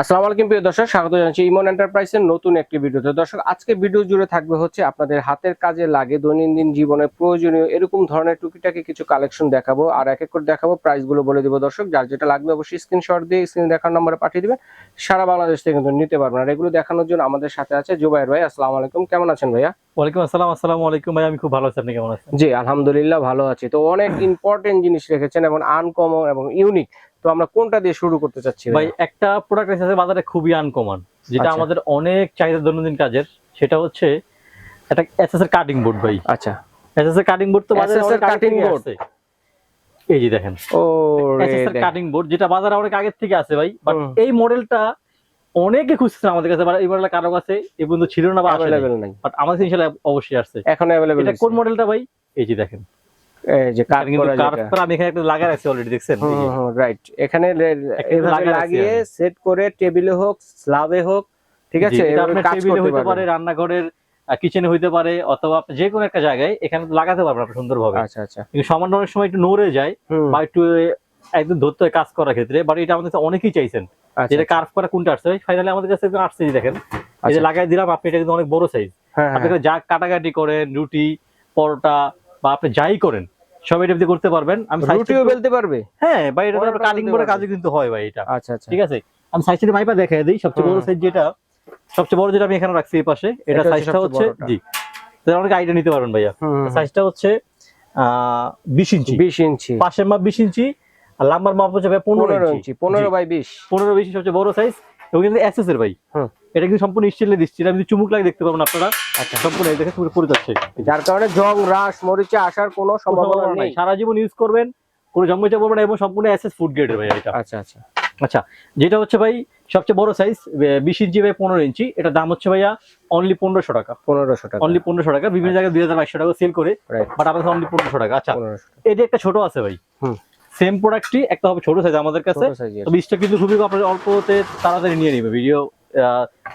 আসসালামু আলাইকুম প্রিয় দর্শক স্বাগত জানাচ্ছি ইমন এন্টারপ্রাইজের নতুন একটি ভিডিওতে। দর্শক আজকে ভিডিও জুড়ে থাকবে হচ্ছে আপনাদের হাতের কাজে লাগে দৈনন্দিন জীবনে প্রয়োজনীয় এরকম ধরনের টুকিটাকি কিছু কালেকশন দেখাবো আর এক এক করে দেখাবো প্রাইসগুলো বলে দিব। দর্শক যার যেটা লাগবে অবশ্যই স্ক্রিনশট দিয়ে স্ক্রিন দেখার নম্বরে পাঠিয়ে দেবেন। সারা বাংলাদেশ থেকে কিন্তু নিতে পারবেন আর এগুলো দেখানোর জন্য আমাদের সাথে আছে জুবাইর ভাই। আসসালামু আলাইকুম কেমন আছেন ভাইয়া? ওয়ালাইকুম আসসালাম আসসালামু আলাইকুম ভাই আমি খুব ভালো আছি। আপনি কেমন আছেন? জি আলহামদুলিল্লাহ ভালো আছি। তো অনেক ইম্পর্টেন্ট জিনিস রেখেছেন এবং আনকমন এবং ইউনিক তো আমরা কোনটা দিয়ে শুরু করতে চাচ্ছি ভাই একটা প্রোডাক্ট আছে বাজারে খুবই আনকমন যেটা আচ্ছা। আমাদের অনেক চাহিদা দৈনন্দিন কাজের সেটা হচ্ছে একটা এসএস এর কাটিং বোর্ড ভাই। আচ্ছা। এসএস এর কাটিং বোর্ড তো বাজারে অনেক আগে board? আছে। এই যে দেখেন। ও এসএস এর কাটিং বোর্ড যেটা বাজারে অনেক আগের থেকে আছে ভাই বাট এই মডেলটা অনেকে খুঁজছে আমাদের কাছে এই মডেলটা কারও কাছে এই পর্যন্ত ছিল না বা অ্যাভেলেবেল নাই। বাট আমাদের ইনশাআল্লাহ অবশ্যই আসছে। এখন অ্যাভেলেবেল এটা কোন মডেলটা ভাই? এই যে দেখেন। যে কাট করা যেটা। আমি এখানে একটা লাগা রাখছি অলরেডি দেখছেন? রাইট এখানে এভাবে লাগিয়ে সেট করে টেবিলে হোক স্ল্যাবে হোক ঠিক আছে? এটা কাজ করতে পারে রান্নাঘরের কিচেনে হইতে পারে অথবা আপনি যে কোনো একটা জায়গায় এখানে লাগাতে পারবেন আপনি সুন্দরভাবে। আচ্ছা আচ্ছা। কিন্তু সামান্য অনেক সময় একটু নড়ে যায় বা একটু একদম ধরতে কাজ করার ক্ষেত্রে বাট এটা আমাদের অনেকেই চাইছেন। আচ্ছা, যেটা কার্ভ করা কোনটা আসছে? ফাইনালি আমাদের কাছে আসছে দেখেন। এই যে আচ্ছা। লাগাই দিলাম আপনি এটা কিন্তু অনেক বড় সাইজ হ্যাঁ, আপনি হ্যাঁ, যা কাটাকাটি করেন রুটি পরোটা বা আপনি যাই করেন সব এটা করতে পারবেন। আমি রুটিও বেলতে পারবে? হ্যাঁ ভাই এটা কাটিং পারবে। কাজে কিন্তু হয় ভাই এটা। আচ্ছা আচ্ছা। ঠিক আছে? আমি সাইজটা মাইপা দেখাই দিই। সবচেয়ে বড় সাইজ যেটা সবচেয়ে বড় যেটা আমি এখানে রাখছি এই পাশে এটা সাইজটা হচ্ছে জি। তাহলে অনেক আইডিয়া নিতে পারবেন ভাইয়া। সাইজটা হচ্ছে আহ বিশ ইঞ্চি। বিশ ইঞ্চি। পাশের মাপ বিশ ইঞ্চি আর লাম্বার মাপ হচ্ছে ভাই পনেরো ইঞ্চি। পনেরো। বাই বিশ। পনেরো বেশি সবচেয়ে বড় সাইজ এবং কিন্তু এসএস এর ভাই। হুম। এটা কিন্তু সম্পূর্ণ স্টিলে দিচ্ছি। আমি চুমুক লাগে দেখতে পাবেন আপনারা। আচ্ছা। সম্পূর্ণ এই দেখে পুরো পড়ে যাচ্ছে। যার কারণে জং রাস মরিচে আসার কোনো সম্ভাবনা নেই। সারা জীবন ইউজ করবেন কোনো জন্মচা পড়বে না এবং সম্পূর্ণ এসএস ফুড গ্রেডের ভাই এটা। আচ্ছা আচ্ছা। আচ্ছা যেটা হচ্ছে ভাই সবচেয়ে বড় সাইজ বিশ ইঞ্চি বাই পনেরো ইঞ্চি। এটা দাম হচ্ছে ভাইয়া অনলি পনেরোশো টাকা। পনেরোশো টাকা। অনলি পনেরোশো টাকা। বিভিন্ন জায়গায় দুই হাজার বাইশশো টাকা সেল করে বাট আমাদের অনলি পনেরোশো টাকা। আচ্ছা এই যে একটা ছোট আছে ভাই। সেম প্রোডাক্টটি একটা হবে ছোট সাইজ আমাদের কাছে। স্টক কিন্তু খুবই আপনার অল্পতে তাড়াতাড়ি নিয়ে নিবে ভিডিও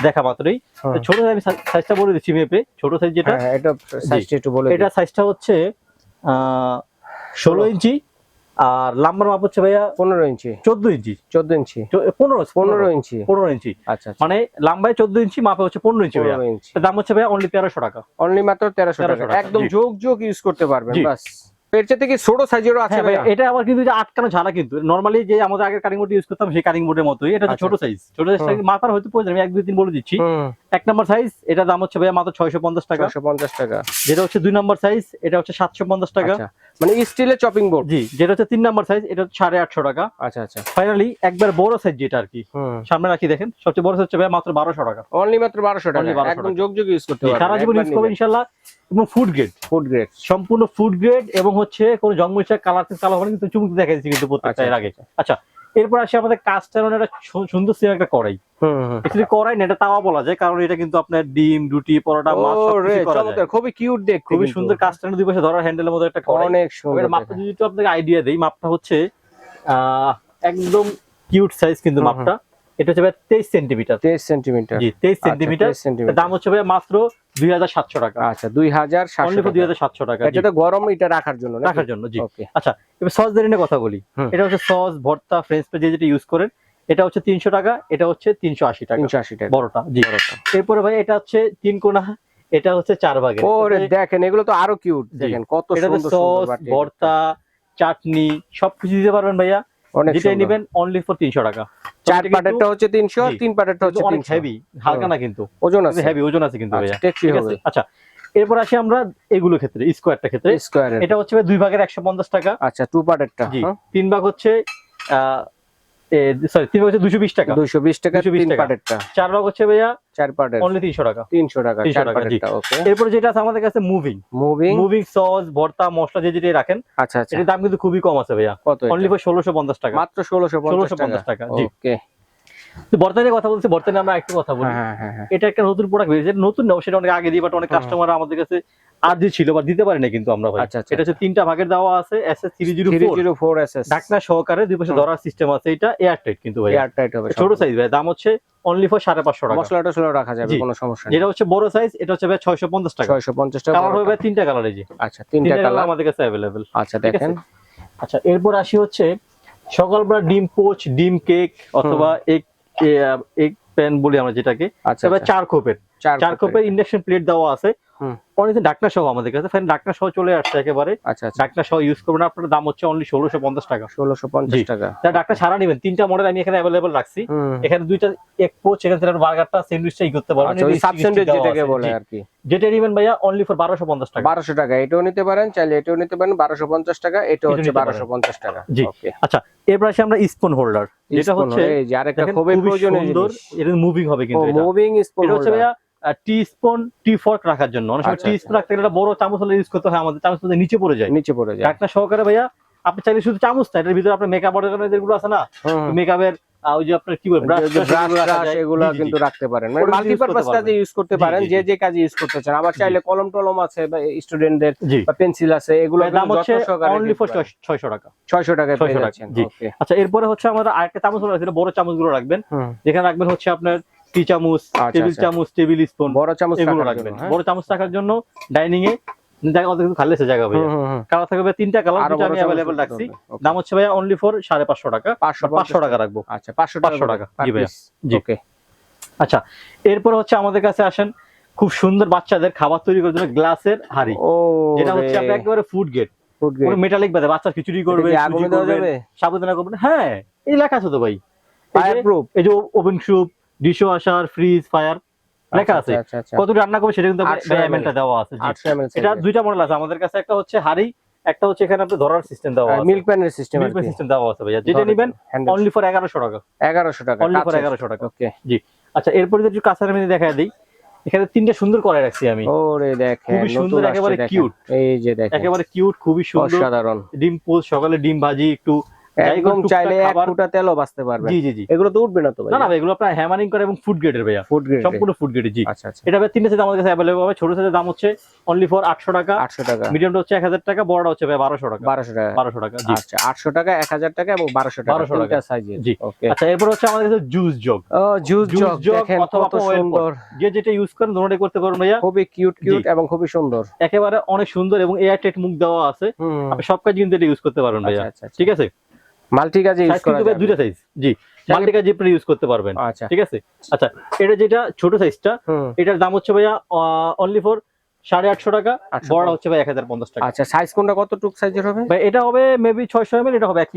দেখা মাত্রই। ছোট আমি সাইজটা বলে দিচ্ছি মেপে। ছোট সাইজ যেটা। হ্যাঁ, হ্যাঁ, এটা সাইজটা একটু বলে এটা সাইজটা হচ্ছে ষোলো ইঞ্চি। আর লাম্বার মাপ হচ্ছে ভাইয়া পনেরো ইঞ্চি। চোদ্দ ইঞ্চি। চোদ্দ ইঞ্চি। পনেরো পনেরো। ইঞ্চি। পনেরো ইঞ্চি। আচ্ছা আচ্ছা। মানে লাম্বায় চোদ্দ ইঞ্চি মাপে হচ্ছে পনেরো ইঞ্চি দাম হচ্ছে ভাইয়া অনলি তেরোশো টাকা। অনলি মাত্র তেরোশো টাকা। একদম যোগ যোগ ইউজ করতে পারবেন। বাস। এর চেয়ে কি ছোট সাইজেরও আছে হ্যাঁ ভাই এটা আবার কিন্তু যে আটকানো ছাড়া কিন্তু। নর্মালি যে আমাদের আগের কাটিং বোর্ড ইউজ করতাম সেই কাটিং বোর্ডের মতোই। এটা আচ্ছা, ছোট সাইজ ছোট সাইজ। মাথার হয়তো প্রয়োজন আমি এক দুই দিন বলে দিচ্ছি। এক নম্বর সাইজ এটা দাম হচ্ছে ভাইয়া মাত্র ছয়শো পঞ্চাশ টাকা। ছশো পঞ্চাশ টাকা। যেটা হচ্ছে দুই নম্বর সাইজ এটা হচ্ছে সাতশো পঞ্চাশ টাকা। আচ্ছা মানে স্টিলের চপিং বোর্ড জি যেটা হচ্ছে তিন নম্বর সাইজ এটা হচ্ছে সাড়ে আটশো টাকা। আচ্ছা আচ্ছা। ফাইনালি একবার বড় সাইজ যেটা আর কি। সামনে রাখি দেখেন সবচেয়ে বড় সাইজ হচ্ছে ভাইয়া মাত্র বারোশো টাকা। অনলি মাত্র বারোশো টাকা। একদম যোগ যোগ ইউজ করতে পারবেন সারা জীবন ইউজ করবেন ইনশাল্লাহ এবং ফুড গ্রেড ফুড গ্রেড সম্পূর্ণ ফুড গ্রেড এবং হচ্ছে কোনো জঙ্গলচা কালার কালার হবে কিন্তু চুমুক দেখা যাচ্ছে কিন্তু প্রত্যেকটা আচ্ছা, এর আগে। আচ্ছা এরপর আসে আমাদের কাজটা একটা সু- সুন্দর সিম একটা অ্যাকচুয়ালি কড়াই না এটা তাওয়া বলা যায় কারণ এটা কিন্তু আপনার ডিম রুটি পরোটা মাছ। চমৎকার খুবই কিউট দেখ খুবই সুন্দর কাজটা দুই পাশে ধরার হ্যান্ডেলের মতো একটা কড়াই। অনেক সুন্দর মাপটা যদি একটু আপনাকে আইডিয়া দেই মাপটা হচ্ছে আহ, একদম কিউট সাইজ কিন্তু মাপটা। এটা হচ্ছে ভাই তেইশ সেন্টিমিটার তেইশ সেন্টিমিটার জি তেইশ সেন্টিমিটার সেন্টিমিটার দাম হচ্ছে ভাই মাত্র দুই হাজার সাতশো টাকা। আচ্ছা দুই হাজার দুই হাজার সাতশো টাকা এটা গরম এটা রাখার জন্য রাখার জন্য জি। আচ্ছা এবার সস নিয়ে কথা বলি। এটা হচ্ছে সস ভর্তা ফ্রেঞ্চ ফ্রাই যে যেটা ইউজ করেন এটা হচ্ছে তিনশো টাকা এটা হচ্ছে তিনশো আশি টাকা। তিনশো আশি টাকা। বড়টা জি। এরপরে ভাই এটা হচ্ছে তিন কোনা এটা হচ্ছে চার ওরে দেখেন এগুলো তো আরও কিউট দেখেন কত সুন্দর সস ভর্তা চাটনি সবকিছু দিতে পারবেন ভাইয়া। অনেক যেটাই নেবেন অনলি ফর তিনশো টাকা। চার এটা হচ্ছে তিনশো জি। তিন প্যাকেটটা হচ্ছে অনেক তিনশো। হেভি হালকা না কিন্তু। ওজন আছে। হেভি ওজন আছে কিন্তু ভাইয়া। টেকসই হবে। আচ্ছা এরপর আসি আমরা এগুলো ক্ষেত্রে স্কোয়ারটা ক্ষেত্রে। স্কোয়ার এটা হচ্ছে দুই ভাগের একশো পঞ্চাশ টাকা। আচ্ছা টু পার্টেরটা জি তিন ভাগ হচ্ছে সরি তিন হচ্ছে দুশো বিশ টাকা। বিশ টাকা 220 তিন টাকা। পার্টেরটা চার ভাগ হচ্ছে ভাইয়া চার পার্টের অনলি তিনশো টাকা। তিনশো টাকা 300 চার পার্টেরটা ওকে। এরপর যেটা আছে আমাদের কাছে মুভিং মুভিং মুভিং সস ভর্তা মশলা যে যেটা রাখেন আচ্ছা আচ্ছা। দাম কিন্তু খুবই কম আছে ভাইয়া। কত অনলি ফর ষোলোশো পঞ্চাশ টাকা। মাত্র ষোলোশো ষোলোশো পঞ্চাশ টাকা। ওকে। বর্তমানে কথা বলছি বর্তমানে আমরা একটু কথা বলি। হ্যাঁ হ্যাঁ হ্যাঁ। এটা একটা নতুন প্রোডাক্ট বেরিয়েছে নতুন না সেটা অনেক আগে দিয়ে বাট অনেক কাস্টমার আমাদের কাছে আর যে ছিল বা দিতে পারে না কিন্তু আমরা ভাই। আচ্ছা আচ্ছা এটা হচ্ছে তিনটা ভাগের দেওয়া আছে ঢাকনা সহকারে দুই পাশে ধরার সিস্টেম আছে এটা এয়ার টাইট কিন্তু ভাই। এয়ার টাইট হবে ছোট সাইজ ভাই দাম হচ্ছে অনলি ফর সাড়ে পাঁচশো টাকা। মশলা টসলা রাখা যাবে কোনো সমস্যা নেই। যেটা হচ্ছে বড় সাইজ এটা হচ্ছে ভাই ছয়শো পঞ্চাশ টাকা। ছয়শো পঞ্চাশ টাকা কালার হবে তিনটা কালার এই যে। আচ্ছা তিনটা কালার আমাদের কাছে অ্যাভেলেবেল আচ্ছা দেখেন। আচ্ছা এরপর আসি হচ্ছে সকালবেলা ডিম পোচ ডিম কেক অথবা এগ এগ প্যান বলি আমরা যেটাকে। আচ্ছা আচ্ছা, চার খোপের। চার চার খোপের ইন্ডাকশন প্লেট দেওয়া আছে। হুম। অনেক ডাকনা সহ আমাদের কাছে ফ্যান ডাকনা সহ চলে আসছে একেবারে। আচ্ছা আচ্ছা। ডাকনা সহ ইউজ করবেন আপনার দাম হচ্ছে অনলি ষোলোশো পঞ্চাশ টাকা। ষোলোশো পঞ্চাশ। টাকা। ডাকনা সারা নেবেন তিনটা মডেল আমি এখানে অ্যাভেলেবল রাখছি। এখানে দুইটা এক পোচ এখানে সেটা বার্গারটা স্যান্ডউইচটা ই করতে পারবেন আচ্ছা stick দেওয়া যেটাকে বলে। আর কি। যেটা নেবেন ভাইয়া অনলি ফর বারোশো পঞ্চাশ টাকা। বারোশো টাকা এটাও নিতে পারেন চাইলে এটাও নিতে পারেন বারোশো পঞ্চাশ টাকা এটা হচ্ছে। বারোশো পঞ্চাশ টাকা। জি। আচ্ছা এরপর আসে আমরা স্পুন হোল্ডার যেটা হচ্ছে আরেকটা খুবই প্রয়োজনীয় সুন্দর এটা মুভিং হবে কিন্তু এটা। মুভিং স্পুন এটা হচ্ছে ভাইয়া টি স্পুন টি ফর্ক রাখার জন্য। অনেক সময় আচ্ছা, টি আচ্ছা। স্পুন রাখতে গেলে বড় চামচ হলে ইউজ করতে হয় আমাদের চামচ নিচে পড়ে যায়। নিচে পড়ে যায়। ডাকনা সহকারে ভাইয়া আপনি চাইলে শুধু চামচ না এটার ভিতরে আপনার মেকআপ অর্ডার যেগুলো আছে না? মেকআপের ওই যে আপনার কি বলব ওই যে ব্রাশ ট্রাশ এগুলো কিন্তু রাখতে পারেন। মানে মাল্টিপারপাস কাজে ইউজ করতে পারেন যে যে কাজে ইউজ করতে চান। আবার চাইলে কলম টলম আছে বা স্টুডেন্টদের বা পেন্সিল আছে এগুলো দাম হচ্ছে অনলি ফর ছয়শো টাকা। 600 টাকায় পেয়ে 600 টাকা, যাচ্ছেন জি। আচ্ছা এরপরে হচ্ছে আমাদের আরেকটা চামচ হলো বড় চামচগুলো রাখবেন যেখানে রাখবেন হচ্ছে আপনার টি চামচ আচ্ছা, টেবিল আচ্ছা। চামচ টেবিল স্পুন বড় চামচ এগুলো রাখবেন হ্যাঁ? বড় চামচ রাখার জন্য ডাইনিং এ জায়গা খালি ভাইয়া। কালার থাকবে তিনটা কালার দুটো আমি চামচ রাখছি। দাম হচ্ছে ভাইয়া অনলি ফর সাড়ে পাঁচশো টাকা। 550 টাকা রাখব। আচ্ছা 500 500 টাকা, জি ভাইয়া, জি। ওকে। আচ্ছা এরপর হচ্ছে আমাদের কাছে আসেন খুব সুন্দর বাচ্চাদের খাবার তৈরি করার জন্য গ্লাসের হাড়ি। যেটা হচ্ছে আপনার একেবারে ফুড গেট মেটালিক বাদে বাচ্চা খিচুড়ি করবে দেওয়া করবে, হ্যাঁ এই লেখা আছে তো ভাই। এই যে- প্রুফ এই যে oven soup dishwasher fridge fire লেখা আছে। আচ্ছা আচ্ছা কত রান্না করবে সেটা কিন্তু 800 এমএলটা দেওয়া আছে। এটা দুইটা মডেল আছে। আমাদের কাছে একটা হচ্ছে হাড়ি একটা হচ্ছে এখানে আপনি ধরার সিস্টেম দেওয়া আছে। মিল্ক প্যানের সিস্টেম মিল্ক সিস্টেম দেওয়া আছে ভাইয়া। যেটা নেবেন অনলি ফর এগারোশো টাকা। 1100 টাকা অনলি ফর এগারোশো টাকা। ওকে জি। আচ্ছা এরপরে যদি কাঁচার মেনে দেখা দিই এখানে তিনটা সুন্দর করে রাখছি আমি। ওরে দেখেন খুবই সুন্দর, একেবারে কিউট এই যে দেখেন। একেবারে কিউট খুবই সুন্দর। অসাধারণ। ডিম পোস্ট সকালে ডিম ভাজি একটু একদম চাইলে এক ফুটা তেলও বাঁচতে পারবেন জি জি জি। এগুলো তো উঠবে না তো না না এগুলো আপনার হ্যামারিং করে এবং ফুড গ্রেডের ভাইয়া। ফুড গ্রেড সম্পূর্ণ ফুড গ্রেডের জি। আচ্ছা আচ্ছা। এটা তিনটে সাইজ আমাদের কাছে অ্যাভেলেবল হবে। ছোট সাইজের দাম হচ্ছে অনলি ফর আটশো টাকা। 800 টাকা। মিডিয়ামটা হচ্ছে এক হাজার টাকা বড়টা হচ্ছে ভাই বারোশো টাকা। 1200 টাকা। বারোশো টাকা জি। আচ্ছা 800 টাকা 1000 টাকা এবং 1200 টাকা। 1200 টাকা। জি। ওকে আচ্ছা এরপর হচ্ছে আমাদের কাছে জুস জগ ও জুস জগ দেখেন কত সুন্দর। যে যেটা ইউজ করেন দুটোটাই করতে পারবেন ভাইয়া। খুবই কিউট কিউট এবং খুবই সুন্দর। একেবারে অনেক সুন্দর এবং এয়ার টাইট মুখ দেওয়া আছে। আপনি সব কাজ কিন্তু এটা ইউজ করতে পারবেন ভাইয়া। আচ্ছা আচ্ছা। ঠিক আছে? মাল্টি কাজে ইউজ করা যাবে। দুইটা সাইজ জি মাল্টি কাজ আপনি ইউজ করতে পারবেন। আচ্ছা। ঠিক আছে? আচ্ছা এটা যেটা ছোট সাইজটা এটার দাম হচ্ছে ভাইয়া অনলি ফর সাড়ে আটশো টাকা 800 বড় হচ্ছে ভাই এক হাজার পঞ্চাশ টাকা। আচ্ছা সাইজ কোনটা কতটুক সাইজের হবে? ভাই এটা হবে মেবি ছয়শো এমএল এটা হবে এক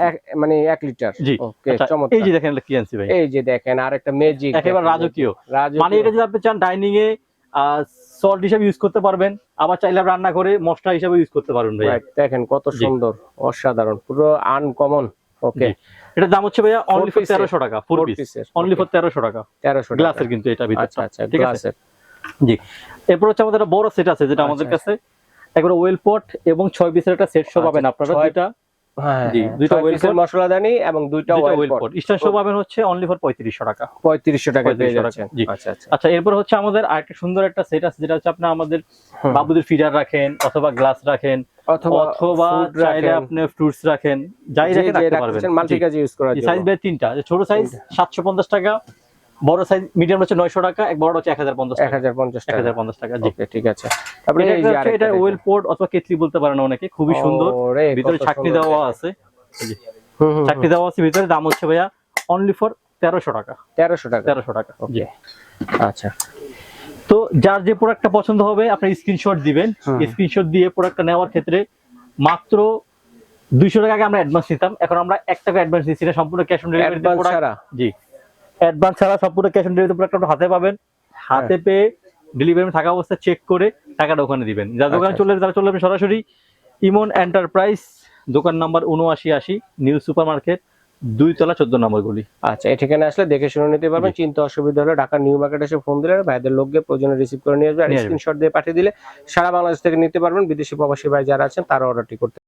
এক- মানে 1 লিটার জি আচ্ছা, এই যে দেখেন এটা কি আনছি ভাই। এই যে দেখেন আরেকটা ম্যাজিক একেবারে রাজকীয়। রাজকীয়। মানে এটা যদি আপনি চান ডাইনিং এ সল্ট হিসাবে ইউজ করতে পারবেন। আবার চাইলে রান্না করে মশলা হিসাবে ইউজ করতে পারবেন ভাই দেখেন কত সুন্দর অসাধারণ পুরো আনকমন ওকে। এটার দাম হচ্ছে ভাইয়া অনলি ফর piece এর? তেরোশো টাকা ফোর পিস অনলি ফর তেরোশো টাকা। 1300 টাকা। গ্লাসের কিন্তু এটা ভিতরে আচ্ছা আচ্ছা ঠিক আছে? জি। এরপর হচ্ছে আমাদের একটা বড় সেট আছে যেটা আমাদের আচ্ছা, কাছে। একবার ওয়েল পট এবং ছয় পিসের একটা সেট শো আচ্ছা, পাবেন আপনারা ছয়- দুইটা হ্যাঁ হ্যাঁ, দুইটা এবং oil oil pot pot star show পাবেন হচ্ছে অনলি ফর পঁয়ত্রিশশো টাকা। 3500 টাকা পেয়ে যাচ্ছেন। আচ্ছা আচ্ছা। আচ্ছা এরপর হচ্ছে আমাদের আরেকটা সুন্দর একটা সেট আছে যেটা হচ্ছে আপনার আমাদের বাবুদের ফিডার রাখেন অথবা গ্লাস রাখেন অথবা চাইলে আপনি ফ্রুটস রাখেন যাই রেখে রাখতে পারবেন। মাল্টি কাজে ইউজ সাইজ তিনটা ছোট সাইজ সাতশো পঞ্চাশ টাকা বড় সাইজ মিডিয়াম হচ্ছে নয়শো টাকা এক বড় হচ্ছে এক হাজার পঞ্চাশ টাকা। 1050 টাকা। হাজার পঞ্চাশ টাকা জি। ঠিক আছে। তারপরে এই যে এটা ওয়েল পোর্ট অথবা কেটলি বলতে পারেন অনেকে খুবই সুন্দর। ভিতরে ছাকনি দেওয়া আছে। হুম, ছাকনি দেওয়া আছে ভিতরে দাম হচ্ছে ভাইয়া অনলি ফর তেরোশো টাকা। 1300 টাকা। তেরোশো টাকা জি। ওকে আচ্ছা। তো যার যে প্রোডাক্টটা পছন্দ হবে আপনি স্ক্রিনশট দিবেন। স্ক্রিনশট দিয়ে প্রোডাক্টটা নেওয়ার ক্ষেত্রে মাত্র দুইশো টাকা আগে আমরা অ্যাডভান্স নিতাম। এখন আমরা এক টাকা অ্যাডভান্স নিচ্ছি সম্পূর্ণ ক্যাশ অন ডেলিভারি জি। অ্যাডভান্স ছাড়া সম্পূর্ণ ক্যাশ অন ডেলিভারি প্রোডাক্ট হাতে পাবেন। হাতে পেয়ে ডেলিভারি থাকা অবস্থা চেক করে টাকাটা ওখানে দিবেন। যারা দোকানে আচ্ছা, চলে তারা চলে যাবেন সরাসরি ইমন এন্টারপ্রাইজ দোকান নাম্বার উনআশি আশি নিউ সুপার মার্কেট দুই তলা চোদ্দ নম্বর গলি। আচ্ছা এই ঠিকানা আসলে দেখে শুনে নিতে পারবেন। চিন্তা অসুবিধা হলে ঢাকা নিউ মার্কেট এসে ফোন দিলে ভাইদের লোককে প্রয়োজনে রিসিভ করে নিয়ে আসবে। আর। স্ক্রিনশট দিয়ে পাঠিয়ে দিলে সারা বাংলাদেশ থেকে নিতে পারবেন। বিদেশি প্রবাসী ভাই যারা আছেন তারা অর্ডারটি করতে